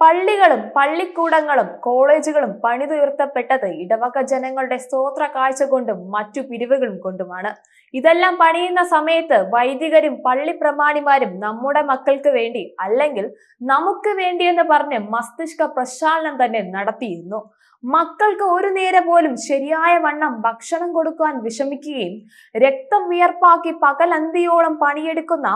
പള്ളികളും പള്ളിക്കൂടങ്ങളും കോളേജുകളും പണിതുയർത്തപ്പെട്ടത് ഇടവക ജനങ്ങളുടെ സ്തോത്ര കാഴ്ച കൊണ്ടും മറ്റു പിരിവുകളും കൊണ്ടുമാണ്. ഇതെല്ലാം പണിയുന്ന സമയത്ത് വൈദികരും പള്ളി പ്രമാണിമാരും നമ്മുടെ മക്കൾക്ക് വേണ്ടി അല്ലെങ്കിൽ നമുക്ക് വേണ്ടി എന്ന് പറഞ്ഞ് മസ്തിഷ്ക പ്രക്ഷാളനം തന്നെ നടത്തിയിരുന്നു. മക്കൾക്ക് ഒരു നേരം പോലും ശരിയായ വണ്ണം ഭക്ഷണം കൊടുക്കുവാൻ വിഷമിക്കുകയും രക്തം വിയർപ്പാക്കി പകലന്തിയോളം പണിയെടുക്കുന്ന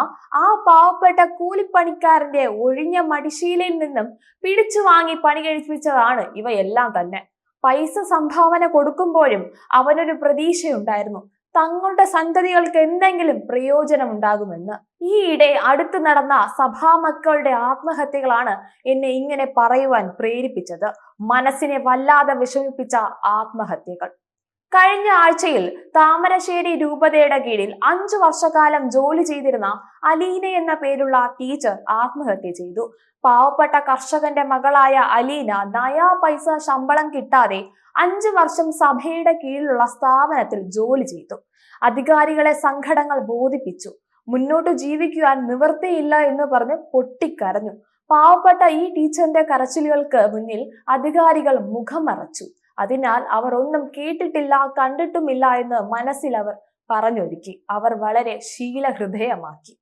ആ പാവപ്പെട്ട കൂലിപ്പണിക്കാരന്റെ ഒഴിഞ്ഞ മടിശീലയിൽ നിന്നും പിടിച്ചു വാങ്ങി പണി കഴിപ്പിച്ചതാണ് ഇവയെല്ലാം തന്നെ. പൈസ സംഭാവന കൊടുക്കുമ്പോഴും അവനൊരു പ്രതീക്ഷയുണ്ടായിരുന്നു. തങ്ങളുടെ സന്തതികൾക്ക് എന്തെങ്കിലും പ്രയോജനം ഉണ്ടാകുമെന്ന് ഈയിടെ അടുത്ത് നടന്ന സഭാമക്കളുടെ ആത്മഹത്യകളാണ് എന്നെ ഇങ്ങനെ പറയുവാൻ പ്രേരിപ്പിച്ചത്. മനസ്സിനെ വല്ലാതെ വിഷമിപ്പിച്ച ആത്മഹത്യകൾ. കഴിഞ്ഞ ആഴ്ചയിൽ താമരശ്ശേരി രൂപതയുടെ കീഴിൽ അഞ്ചു വർഷക്കാലം ജോലി ചെയ്തിരുന്ന അലീന എന്ന പേരുള്ള ടീച്ചർ ആത്മഹത്യ ചെയ്തു. പാവപ്പെട്ട കർഷകന്റെ മകളായ അലീന നയാ പൈസ ശമ്പളം കിട്ടാതെ അഞ്ചു വർഷം സഭയുടെ കീഴിലുള്ള സ്ഥാപനത്തിൽ ജോലി ചെയ്തു. അധികാരികളെ സംഘടനകൾ ബോധിപ്പിച്ചു. മുന്നോട്ട് ജീവിക്കുവാൻ നിവൃത്തിയില്ല എന്ന് പറഞ്ഞ് പൊട്ടിക്കരഞ്ഞു. പാവപ്പെട്ട ഈ ടീച്ചറിന്റെ കരച്ചിലുകൾക്ക് മുന്നിൽ അധികാരികൾ മുഖം മറച്ചു. അതിനാൽ അവർ ഒന്നും കേട്ടിട്ടില്ല കണ്ടിട്ടുമില്ല എന്ന് മനസ്സിൽ അവർ പറഞ്ഞൊരുക്കി. അവർ വളരെ ശീലഹൃദയമാക്കി.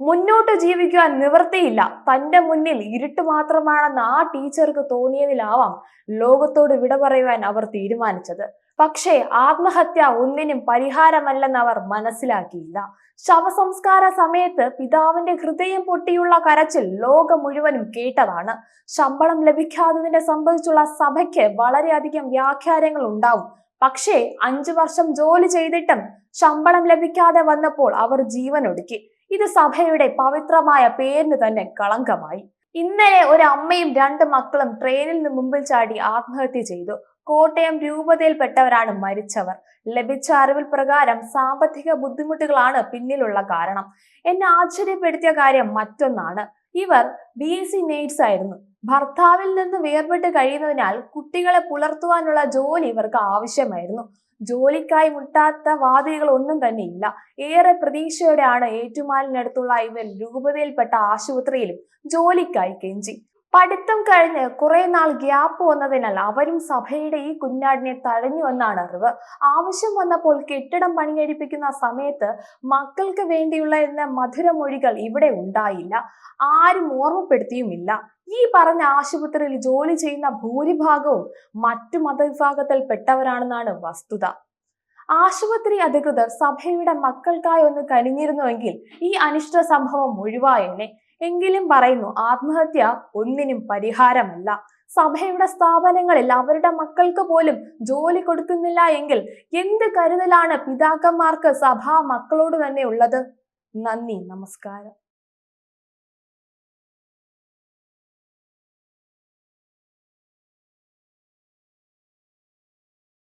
മുന്നോട്ട് ജീവിക്കുവാൻ നിവൃത്തിയില്ല. തന്റെ മുന്നിൽ ഇരുട്ട് മാത്രമാണെന്ന് ആ ടീച്ചർക്ക് തോന്നിയതിലാവാം ലോകത്തോട് വിട പറയുവാൻ അവർ തീരുമാനിച്ചത്. പക്ഷേ ആത്മഹത്യ ഒന്നിനും പരിഹാരമല്ലെന്ന് അവർ മനസ്സിലാക്കിയില്ല. ശവസംസ്കാര സമയത്ത് പിതാവിന്റെ ഹൃദയം പൊട്ടിയുള്ള കരച്ചിൽ ലോകം മുഴുവനും കേട്ടതാണ്. ശമ്പളം ലഭിക്കാത്തതിനെ സംബന്ധിച്ചുള്ള സഭയ്ക്ക് വളരെയധികം വ്യാഖ്യാനങ്ങൾ ഉണ്ടാവും. പക്ഷേ അഞ്ചു വർഷം ജോലി ചെയ്തിട്ടും ശമ്പളം ലഭിക്കാതെ വന്നപ്പോൾ അവർ ജീവനൊടുക്കി. ഇത് സഭയുടെ പവിത്രമായ പേരിന് തന്നെ കളങ്കമായി. ഇന്നലെ ഒരു അമ്മയും രണ്ട് മക്കളും ട്രെയിനിൽ നിന്ന് മുമ്പിൽ ചാടി ആത്മഹത്യ ചെയ്തു. കോട്ടയം രൂപതയിൽപ്പെട്ടവരാണ് മരിച്ചവർ. ലഭിച്ച അറിവിൽ പ്രകാരം സാമ്പത്തിക ബുദ്ധിമുട്ടുകളാണ് പിന്നിലുള്ള കാരണം. എന്നെ ആശ്ചര്യപ്പെടുത്തിയ കാര്യം മറ്റൊന്നാണ്. ഇവർ ബി എസ് സി നേഴ്സ് ആയിരുന്നു. ഭർത്താവിൽ നിന്ന് വേർപെട്ട് കഴിയുന്നതിനാൽ കുട്ടികളെ പുലർത്തുവാനുള്ള ജോലി ഇവർക്ക് ആവശ്യമായിരുന്നു. ജോലിക്കായി മുട്ടാത്ത വാതിലുകൾ ഒന്നും തന്നെ ഇല്ല. ഏറെ പ്രതീക്ഷയോടെയാണ് ഏറ്റുമാലിനടുത്തുള്ള ഇവർ രൂപതയിൽപ്പെട്ട ആശുപത്രിയിലും ജോലിക്കായി കെഞ്ചി. പഠിത്തം കഴിഞ്ഞ് കുറെ നാൾ ഗ്യാപ്പ് വന്നതിനാൽ അവരും സഭയുടെ ഈ കുഞ്ഞാടിനെ തഴഞ്ഞു എന്നാണ് അറിവ്. ആവശ്യം വന്നപ്പോൾ കെട്ടിടം പണികഴിപ്പിക്കുന്ന സമയത്ത് മക്കൾക്ക് വേണ്ടിയുള്ള എന്ന മധുരമൊഴികൾ ഇവിടെ ഉണ്ടായില്ല. ആരും ഓർമ്മപ്പെടുത്തിയുമില്ല. ഈ പറഞ്ഞ ആശുപത്രിയിൽ ജോലി ചെയ്യുന്ന ഭൂരിഭാഗവും മറ്റു മതവിഭാഗത്തിൽപ്പെട്ടവരാണെന്നാണ് വസ്തുത. ആശുപത്രി അധികൃതർ സഭയുടെ മക്കൾക്കായി ഒന്ന് കനിഞ്ഞിരുന്നുവെങ്കിൽ ഈ അനിഷ്ട സംഭവം ഒഴിവായേനെ. എങ്കിലും പറയുന്നു ആത്മഹത്യ ഒന്നിനും പരിഹാരമല്ല. സഭയുടെ സ്ഥാപനങ്ങളിൽ അവരുടെ മക്കൾക്ക് പോലും ജോലി കൊടുക്കുന്നില്ല എങ്കിൽ എന്ത് കരുതലാണ് പിതാക്കന്മാർക്ക് സഭാ മക്കളോട് തന്നെ ഉള്ളത്? നന്ദി നമസ്കാരം.